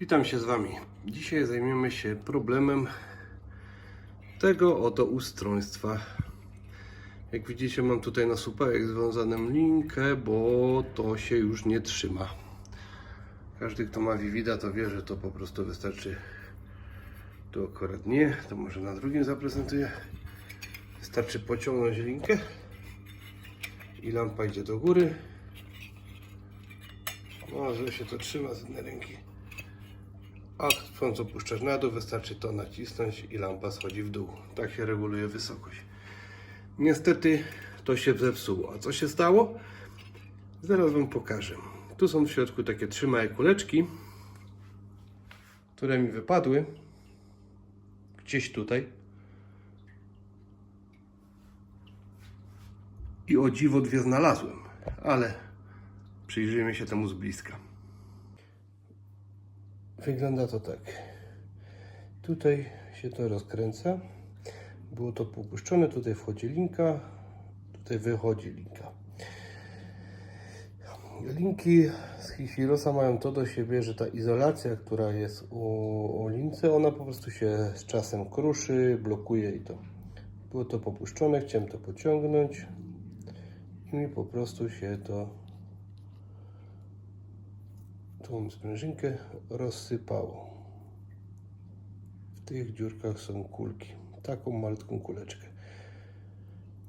Witam się z Wami. Dzisiaj zajmiemy się problemem tego oto ustrojstwa. Jak widzicie mam tutaj na supełek związaną linkę, bo to się już nie trzyma. Każdy kto ma Vivida to wie, że to po prostu wystarczy tu akurat nie, to może na drugim zaprezentuję. Wystarczy pociągnąć linkę i lampa idzie do góry. No, że się to trzyma z jednej ręki. A chcąc opuszczać na dół, wystarczy to nacisnąć i lampa schodzi w dół. Tak się reguluje wysokość. Niestety to się zepsuło. A co się stało? Zaraz Wam pokażę. Tu są w środku takie trzy małe kuleczki, które mi wypadły. Gdzieś tutaj. I o dziwo dwie znalazłem, ale przyjrzyjmy się temu z bliska. Wygląda to tak. Tutaj się to rozkręca. Było to popuszczone, tutaj wchodzi linka, tutaj wychodzi linka. Linki z Hichirosa mają to do siebie, że ta izolacja, która jest u, u lince, ona po prostu się z czasem kruszy, blokuje i to. Było to popuszczone, chciałem to pociągnąć i mi po prostu się to tą sprężynkę rozsypało. W tych dziurkach są kulki. Taką malutką kuleczkę.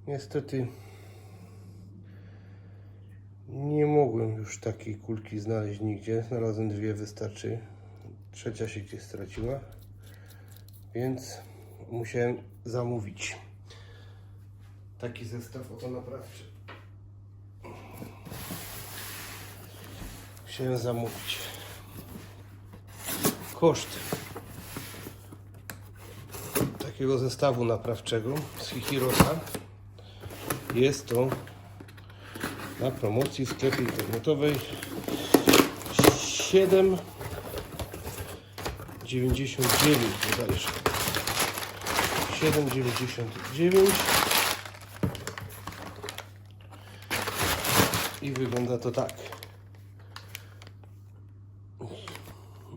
Niestety nie mogłem już takiej kulki znaleźć nigdzie. Znalazłem dwie, wystarczy. Trzecia się gdzieś straciła. Więc musiałem zamówić taki zestaw oto naprawczy. Musiałem zamówić. Koszt takiego zestawu naprawczego z Hichirosa jest to na promocji w sklepie internetowej. 7,99 bodajże 7,99 i wygląda to tak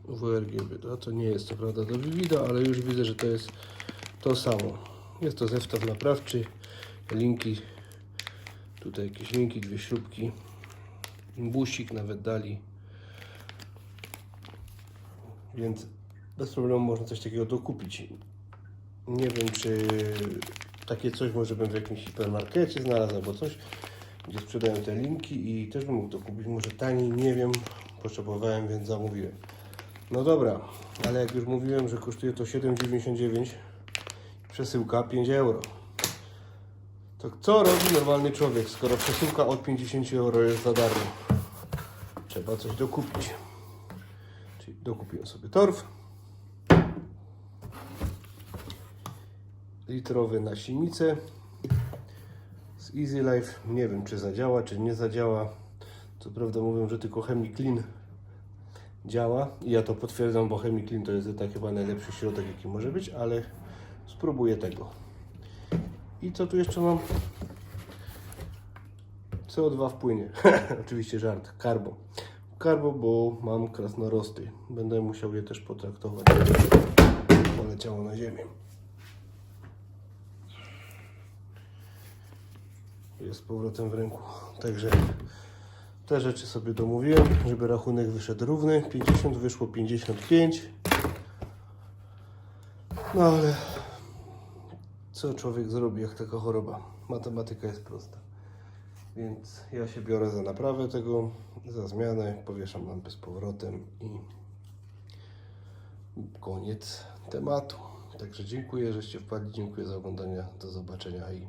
WRGB. To, to nie jest to prawda do Vivida, ale już widzę, że to jest to samo. Jest to zestaw naprawczy, linki, tutaj jakieś linki, dwie śrubki, imbusik nawet dali. Więc bez problemu można coś takiego dokupić. Nie wiem, czy takie coś może bym w jakimś hipermarkecie znalazł albo coś, gdzie sprzedają te linki i też bym mógł to kupić. Może taniej, nie wiem. Potrzebowałem, więc zamówiłem. No dobra, ale jak już mówiłem, że kosztuje to 7,99 przesyłka 5 euro. To co robi normalny człowiek, skoro przesyłka od 50 euro jest za darmo? Trzeba coś dokupić. Czyli dokupiłem sobie torf. Litrowy na silnicę. Z Easy Life. Nie wiem, czy zadziała, czy nie zadziała. Co prawda mówią, że tylko Chemiclean działa i ja to potwierdzam, bo Chemiclean to jest tak chyba najlepszy środek jaki może być, ale spróbuję tego. I co tu jeszcze mam? CO2 wpłynie. Oczywiście żart. Karbo. Karbo, bo mam krasnorosty. Będę musiał je też potraktować. Poleciało na ziemię. Jest z powrotem w ręku. Także te rzeczy sobie domówiłem, żeby rachunek wyszedł równy. 50 wyszło 55. No ale co człowiek zrobi, jak taka choroba? Matematyka jest prosta. Więc ja się biorę za naprawę tego, za zmianę, powieszam lampę z powrotem i koniec tematu. Także dziękuję, żeście wpadli, dziękuję za oglądanie, do zobaczenia i